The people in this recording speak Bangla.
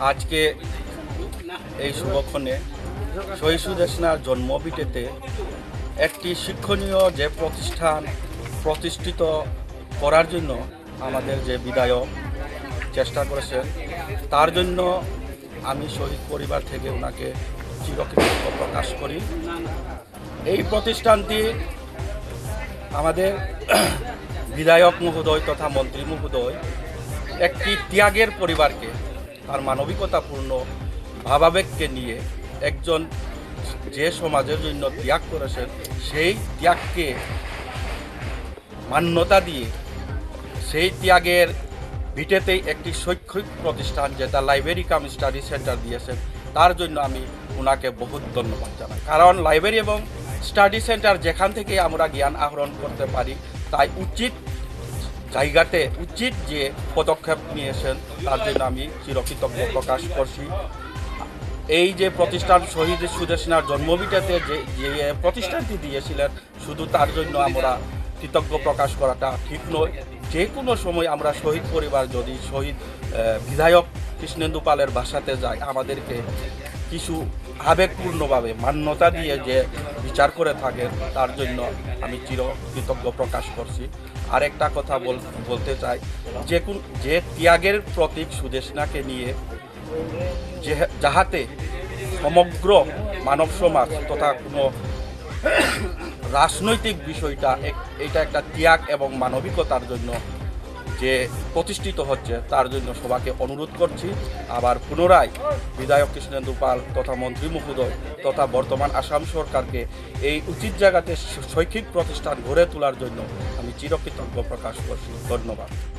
আজকে এই শুভক্ষণে শহীদ দেশনার জন্মভিটেতে একটি শিক্ষণীয় যে প্রতিষ্ঠান প্রতিষ্ঠিত করার জন্য আমাদের যে বিধায়ক চেষ্টা করেছেন, তার জন্য আমি শহীদ পরিবার থেকে ওনাকে চিরকৃতজ্ঞ প্রকাশ করি। এই প্রতিষ্ঠানটি আমাদের বিধায়ক মহোদয় তথা মন্ত্রী মহোদয় একটি ত্যাগের পরিবারকে তার মানবিকতাপূর্ণ ভাবাবেগকে নিয়ে একজন যে সমাজের জন্য ত্যাগ করেছেন, সেই ত্যাগকে মান্যতা দিয়ে সেই ত্যাগের ভিটেতেই একটি শৈক্ষিক প্রতিষ্ঠান যেটা লাইব্রেরি কাম স্টাডি সেন্টার দিয়েছেন, তার জন্য আমি ওনাকে বহুত ধন্যবাদ জানাই। কারণ লাইব্রেরি এবং স্টাডি সেন্টার যেখান থেকে আমরা জ্ঞান আহরণ করতে পারি, তাই উচিত জায়গাতে উচিত যে পদক্ষেপ নিয়েছেন তার জন্য আমি চিরকৃতজ্ঞ প্রকাশ করছি। এই যে প্রতিষ্ঠান শহীদ সুদেশনার জন্মভিটাতে যে যে প্রতিষ্ঠানটি দিয়েছিলেন, শুধু তার জন্য আমরা কৃতজ্ঞ প্রকাশ করাটা ঠিক নয়। যে কোনো সময় আমরা শহীদ পরিবার যদি শহীদ বিধায়ক কৃষ্ণেন্দু পালের বাসাতে যাই, আমাদেরকে কিছু আবেগপূর্ণভাবে, মান্যতা দিয়ে যে বিচার করে থাকেন, তার জন্য আমি চির কৃতজ্ঞ প্রকাশ করছি। আরেকটা কথা বল, বলতে চাই, যে কোন, যে ত্যাগের প্রতীক সুদেশনাকে নিয়ে যে, যাহাতে সমগ্র মানব সমাজ তথা কোনো রাজনৈতিক বিষয়টা এটা একটা ত্যাগ এবং মানবিকতার জন্য যে প্রতিষ্ঠিত হচ্ছে, তার জন্য সবাকে অনুরোধ করছি। আবার পুনরায় বিধায়ক কৃষ্ণেন্দু পাল তথা মন্ত্রী মহোদয় তথা বর্তমান আসাম সরকারকে এই উচিত জায়গাতে শৈক্ষিক প্রতিষ্ঠান গড়ে তোলার জন্য আমি চিরকৃতজ্ঞ প্রকাশ করছি। ধন্যবাদ।